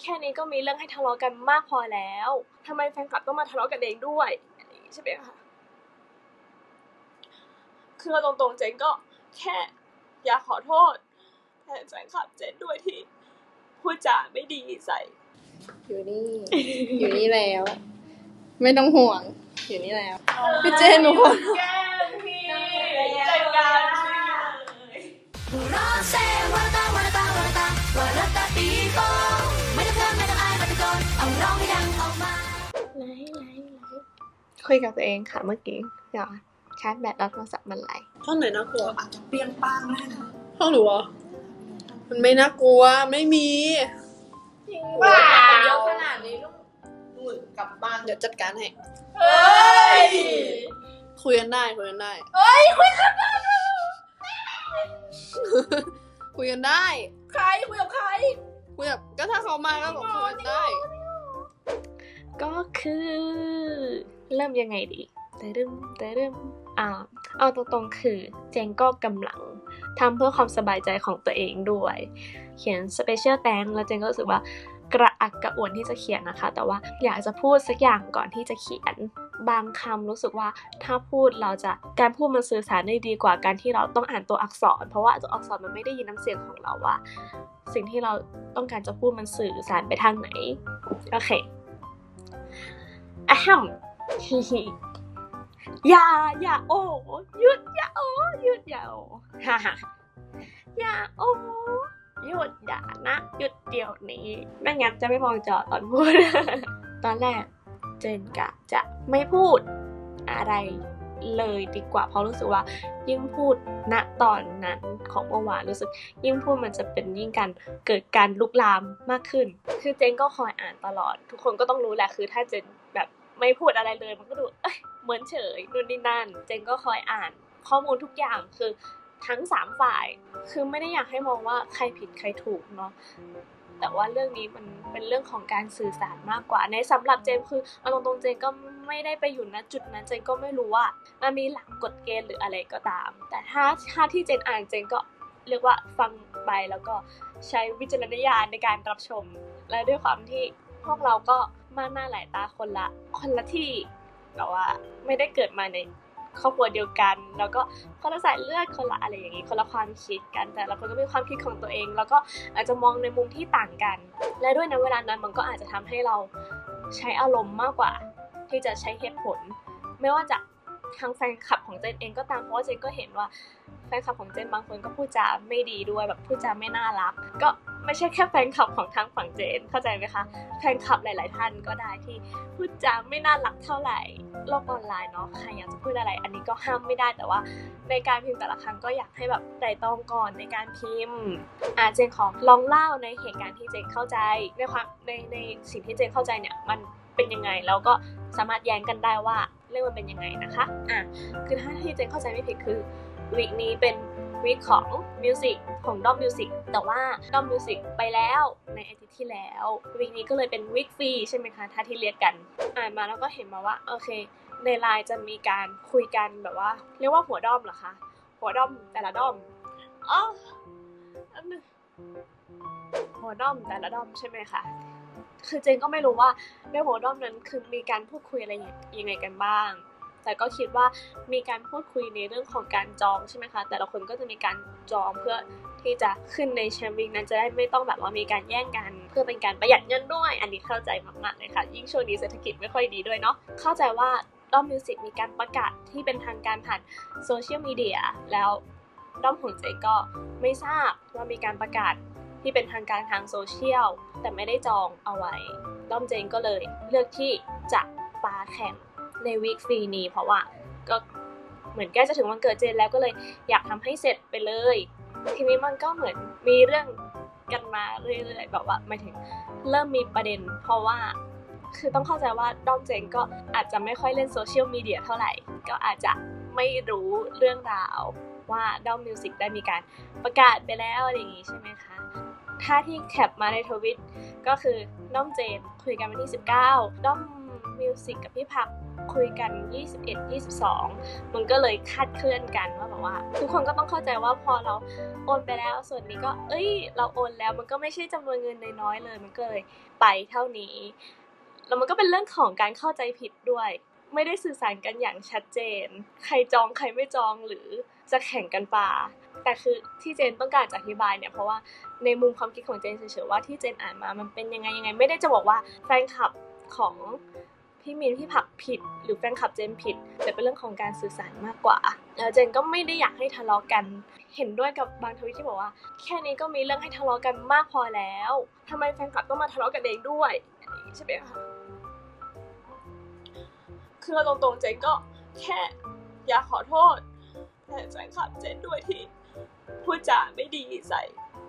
แค่นี้ก็มีเรื่องให้ทะเลาะกันมากพอแล้วทำไมแฟนคลับต้องมาทะเลาะกันเองด้วยอะไรอย่างงี้ใช่ไหมคะคือเอาตรงๆเจนก็แค่อยากขอโทษแทนแฟนคลับเจนด้วยที่พูดจาไม่ดีใส่ อยู่นี่ อยู่นี่แล้ว ไม่ต้องห่วง อยู่นี่แล้ว พี่เจนหนูขอแก้มพี่ คุยกับตัวเองค่ะเมื่อกี้เดี๋ยวชาร์จแบตแล้วโทรศัพท์มันไหลท่อนไหนน่ากลัวอาจจะเปรี้ยงป้างได้นะห้องหนูเหรอมันไม่น่ากลัวไม่มีว้าเยอะขนาดนี้ลูกหมุนกลับบ้านเดี๋ยวจัดการให้เฮ้ยคุยกันได้คุยกันได้เฮ้ยคุยกันคุยกันได้ ใครคุยกับใครคุยแบบก็ถ้าเขามาก็บอกคุยกันได้ ก็คือ เริ่มยังไงดีแต่เริ่มแต่เริ่มอ่าเอาตรงๆคือเจงก็กำลังทำเพื่อความสบายใจของตัวเองด้วย เขียน special thank แล้วเจงก็รู้สึกว่ากระอักกระอ่วนที่จะเขียนนะคะ แต่ว่าอยากจะพูดสักอย่างก่อนที่จะเขียน บางคำรู้สึกว่าถ้าพูดเราจะการพูดมันสื่อสารได้ดีกว่าการที่เราต้องอ่านตัวอักษร เพราะว่าตัวอักษรมันไม่ได้ยินน้ำเสียงของเราว่า สิ่งที่เราต้องการจะพูดมันสื่อสารไปทางไหน โอเคอะฮัม อย่าอย่าโอ้หยุดอย่าโอ้หยุดอย่าโอ้ฮ่าฮ่าอย่าโอ้หยุดอย่านะหยุดเดี๋ยวนี้ไม่งั้นจะไม่มองจอตอนพูด ตอนแรกเจนกะจะไม่พูดอะไรเลยดีกว่า เพราะรู้สึกว่ายิ่งพูดณตอนนั้นของเมื่อวานรู้สึก ยิ่งพูดมันจะเป็นยิ่งการเกิดการลุกลามมากขึ้น คือเจนก็คอยอ่านตลอด ทุกคนก็ต้องรู้แหละคือถ้าเจน ไม่พูดอะไรเลยมันก็ดูเหมือนเฉยนู่นนี่นั่น เจนก็คอยอ่านข้อมูลทุกอย่างคือทั้งสามฝ่าย คือไม่ได้อยากให้มองว่าใครผิดใครถูกเนาะแต่ว่าเรื่องนี้มันเป็นเรื่องของการสื่อสารมากกว่า ในสำหรับเจนคือเอาตรงๆเจนก็ไม่ได้ไปอยู่ณจุดนั้นเจนก็ไม่รู้ว่ามันมีหลักกฎเกณฑ์หรืออะไรก็ตาม แต่ถ้าถ้าที่เจนอ่านเจนก็เรียกว่าฟังไปแล้วก็ใช้วิจารณญาณในการรับชม และด้วยความที่ พวกเราก็มากหน้าหลายตาคนละ คนละที่แต่ว่าไม่ได้เกิดมาในครอบครัวเดียวกัน แล้วก็คนละสายเลือดคนละอะไรอย่างนี้ คนละความคิดกัน แต่ละคนก็มีความคิดของตัวเอง แล้วก็อาจจะมองในมุมที่ต่างกัน และด้วยในเวลานั้นมันก็อาจจะทำให้เราใช้อารมณ์มากกว่า ที่จะใช้เหตุผล ไม่ว่าจะทางแฟนคลับของเจนเองก็ตามเพราะว่าเจนก็เห็นว่าแฟนคลับของเจนบางคนก็พูดจาไม่ดีด้วยแบบพูดจาไม่น่ารัก ก็ ไม่ใช่แค่แฟนคลับของทางฝั่งเจนเข้าใจไหมคะแฟนคลับหลาย ๆ ท่านก็ได้ที่พูดจาไม่น่ารักเท่าไหร่โลกออนไลน์เนาะใครอยากจะพูดอะไร อันนี้ก็ห้ามไม่ได้แต่ว่า ในการพิมพ์แต่ละครั้งก็อยากให้แบบไต่ตรองก่อนในการพิมพ์อ่าเจนขอลองเล่าในเหตุการณ์ที่เจนเข้าใจในความในในสิ่งที่เจนเข้าใจเนี่ยมันเป็นยังไงแล้วก็สามารถแย้งกันได้ว่าเรื่องมันเป็นยังไงนะคะอะคือถ้าที่เจนเข้าใจไม่ผิดคือวีคนี้เป็น วีคของมิวสิกของด้อมมิวสิกแต่ว่าด้อมมิวสิกไปแล้วในอาทิตย์ที่แล้ววีคนี้ก็เลยเป็นวีคฟรีใช่ไหมคะถ้าที่เรียกกันอ่านมาแล้วก็เห็นมาว่าโอเค ในไลน์จะมีการคุยกันแบบว่า เรียกว่าหัวด้อมเหรอคะหัวด้อมแต่ละด้อมอ๋ออันนึงหัวด้อมแต่ละด้อมใช่ไหมคะคือเจนก็ไม่รู้ว่าในหัวด้อมนั้นคือมีการพูดคุยอะไรยังไงกันบ้าง แต่ก็คิดว่ามีการพูดคุยในเรื่องของการจองใช่ไหมคะ แต่ละคนก็จะมีการจองเพื่อที่จะขึ้นในแชมป์วิงนั้นจะได้ไม่ต้องแบบว่ามีการแย่งกัน เพื่อเป็นการประหยัดเงินด้วย อันนี้เข้าใจมากๆเลยค่ะ ยิ่งช่วงนี้เศรษฐกิจไม่ค่อยดีด้วยเนาะเข้าใจว่าด้อมมิวสิกมีการประกาศที่เป็นทางการผ่านโซเชียลมีเดียแล้วด้อมของเจก็ไม่ทราบว่ามีการประกาศที่เป็นทางการทางโซเชียลแต่ไม่ได้จองเอาไว้ด้อมเจนก็เลยเลือกที่จะปาแข่ง ในวีคฟรีนี้ เพราะว่าก็เหมือนใกล้จะถึงวันเกิดเจนแล้วก็เลยอยากทำให้เสร็จไปเลย ทีนี้มันก็เหมือนมีเรื่องกันมาเรื่อยๆแบบว่าหมายถึงเริ่มมีประเด็น เพราะว่าคือต้องเข้าใจว่าด้อมเจนก็อาจจะไม่ค่อยเล่นโซเชียลมีเดียเท่าไหร่ ก็อาจจะไม่รู้เรื่องราวว่าด้อมมิวสิกได้มีการประกาศไปแล้วอะไรอย่างงี้ใช่ไหมคะ ถ้าที่แคปมาในทวิตก็คือด้อมเจนคุยกันวันที่ 19ด้อมมิวสิกกับพี่พัก คุยกัน 21 22 มันก็เลยคาดเคลื่อนกันว่าแบบว่า ทุกคนก็ต้องเข้าใจว่าพอเราโอนไปแล้วส่วนนี้ก็ เอ้ย เราโอนแล้วมันก็ไม่ใช่จำนวนเงินน้อยๆเลย มันก็เลยไปเท่านี้แล้วมันก็เป็นเรื่องของการเข้าใจผิดด้วย ไม่ได้สื่อสารกันอย่างชัดเจน ใครจองใครไม่จองหรือจะแข่งกันป่าแต่คือที่เจนต้องการจะอธิบายเนี่ยเพราะว่าในมุมความคิดของเจนเฉยๆว่าที่เจนอ่านมามันเป็นยังไงยังไง ไม่ได้จะบอกว่าแฟนคลับของ พี่มินพี่ผักผิด หรือแฟนคลับเจนผิด แต่เป็นเรื่องของการสื่อสารมากกว่าแล้วเจนก็ไม่ได้อยากให้ทะเลาะกัน เห็นด้วยกับบางทวิตที่บอกว่า แค่นี้ก็มีเรื่องให้ทะเลาะกันมากพอแล้วทำไมแฟนคลับต้องมาทะเลาะกันเองด้วยใช่ไหมคะคือเอาตรงๆเจนก็แค่อยากขอโทษแทนแฟนคลับเจนด้วยที่พูดจาไม่ดีใส่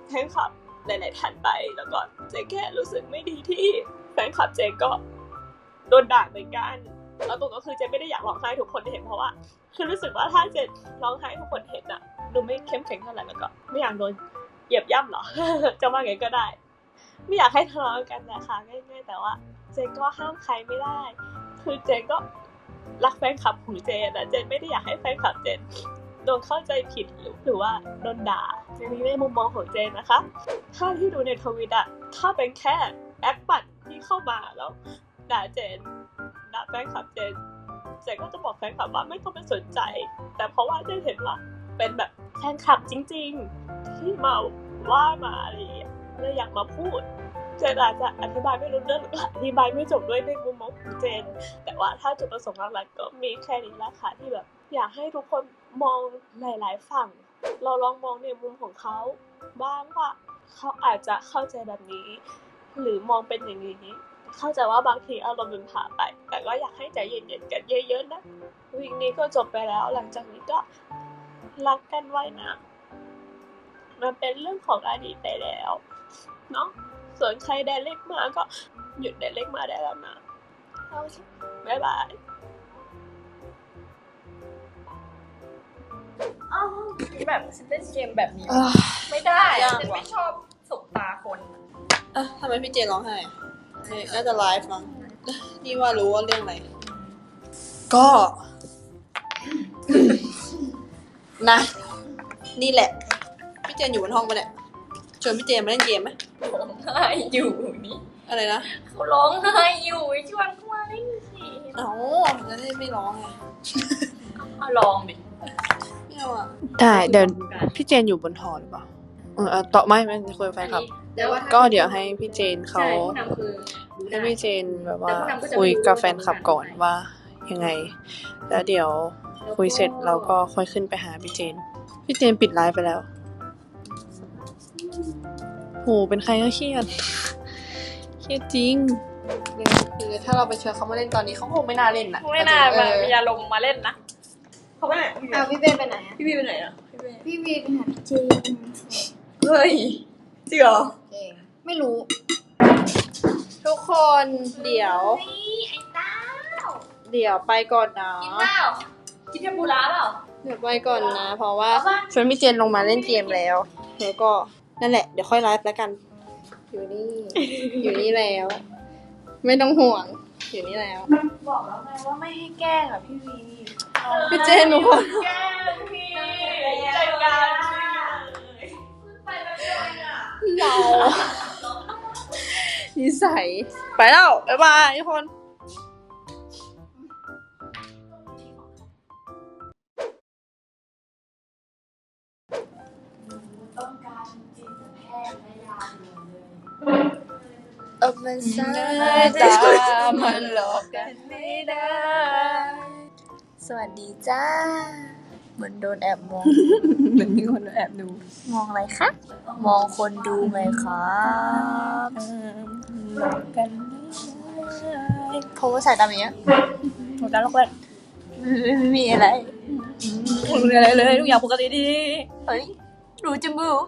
แฟนคลับหลายๆท่านไป แล้วก็เจนแค่รู้สึกไม่ดีที่แฟนคลับเจนก็ โดนด่าเหมือนกันแล้วตรงก็คือเจนไม่ได้อยากร้องไห้ทุกคนเห็นเพราะว่า คือรู้สึกว่าถ้าเจนร้องไห้ทุกคนเห็นอะดูไม่เข้มแข็งเท่าไหร่แล้วก็ไม่อยากโดนเหยียบย่ำหรอจะว่าไงก็ได้ ไม่อยากให้ทะเลาะกันนะคะง่ายๆแต่ว่า เจนก็ห้ามใครไม่ได้ คือเจนก็รักแฟนคลับของเจนอะเจนไม่ได้อยากให้แฟนคลับเจนโดนเข้าใจผิดหรือหรือว่าโดนด่าในนี้ในมุมมองของเจนนะคะ ถ้าที่ดูในทวิตอะถ้าเป็นแค่แอคปัดที่เข้ามาแล้ว ด่าเจนด่าแฟนคลับเจนเจนก็จะบอกแฟนคลับว่าไม่ต้องไปสนใจ แต่เพราะว่าเจนเห็นว่าเป็นแบบแฟนคลับจริง ๆ ที่มาว่ามาอะไรอย่างเงี้ยเลยอยากมาพูด เจนอาจจะอธิบายไม่รู้เรื่องหรืออธิบายไม่จบด้วยในมุมมองของเจน แต่ว่าถ้าจุดประสงค์หลักๆก็มีแค่นี้ละค่ะที่แบบ อยากให้ทุกคนมองหลายๆฝั่ง เราลองมองในมุมของเขาบ้างว่าเขาอาจจะเข้าใจแบบนี้ หรือมองเป็นอย่างนี้ เข้าใจว่าบางทีอารมณ์มันผ่าไป แต่ก็อยากให้ใจเย็นๆกันเยอะๆนะวีคนี้ก็จบไปแล้ว หลังจากนี้ก็รักกันไว้นะมันเป็นเรื่องของอดีตไปแล้วเนาะส่วนใครแดนเล็กมาก็หยุดแดนเล็กมาได้แล้วนะโอเคบ๊ายบายอ้าวแบบฉันเล่นเกมแบบนี้อะไม่ได้ยากฉันว่ะไม่ชอบสบตาคนอะทำไมพี่เจนร้องไห้อะ เนี่ยน่าจะไลฟ์มั้ง นี่ว่ารู้ว่าเรื่องอะไร ก็ นะ นี่แหละ พี่เจนอยู่บนห้องปะเนี่ยชวนพี่เจนมาเล่นเกมไหมร้องไห้อยู่นี่อะไรนะเขาร้องไห้อยู่ชวนเขามาเล่นสิเอ้าจะได้ไม่ร้องไงเอาลองดิไม่เอาอะได้เดี๋ยวพี่เจนอยู่บนหอหรือเปล่า เออเออต่อไม่ไม่คุยกับแฟนคลับก็เดี๋ยวให้พี่เจนเขาใช่ผู้นำคือรู้ให้ได้ พี่เจนแบบว่าแต่ผู้นำก็จะไม่รู้ คุยกับแฟนคลับก่อนว่ายังไง แล้วเดี๋ยวคุยเสร็จเราก็ค่อยขึ้นไปหาพี่เจน พี่เจนปิดไลฟ์ไปแล้วโหเป็นใครก็เครียด เครียดจริงคือถ้าเราไปเชิญเขามาเล่นตอนนี้เขาคงไม่น่าเล่นนะไม่น่าเอมาอมีอารมณ์มาเล่นนะเขาไม่ไหนอ้าวพี่เป้ไปไหนอะพี่บีไปไหนอะพี่วีไปหาพี่เจน เฮ้ยจริงเหรอเองไม่รู้ ทุกคนเดี๋ยวไอ้เต้าเดี๋ยวไปก่อนนะกินเปล่ากินเทมปุระเปล่า เดี๋ยวไปก่อนนะ เพราะว่าเอาป่ะชวนพี่เจนลงมาเล่นเกมแล้วแล้วก็นั่นแหละเดี๋ยวค่อยไลฟ์แล้วกัน อยู่นี่ อยู่นี่แล้ว ไม่ต้องห่วง อยู่นี่แล้ว บอกแล้วไงว่าไม่ให้แกล้งอะพี่วีพี่เจนหนูขอ แก้มพี่จัดการไปแล้ว เนี่ยเรานิสัย ไปแล้วบ๊ายบายทุกคนเอามันซะตามันหลอกกันไม่ได้ สวัสดีจ้า เหมือนโดนแอบมอง เหมือนมีคนแอบดู มองอะไรคะ มองคนดูไหมครับหลอกกันไม่ได้เพราะว่าสายตาแบบเนี้ยหลอกกันหลอกกันไม่มีอะไรไม่มีอะไรเลยทุกอย่างปกติดี เฮ้ย รู้จมูก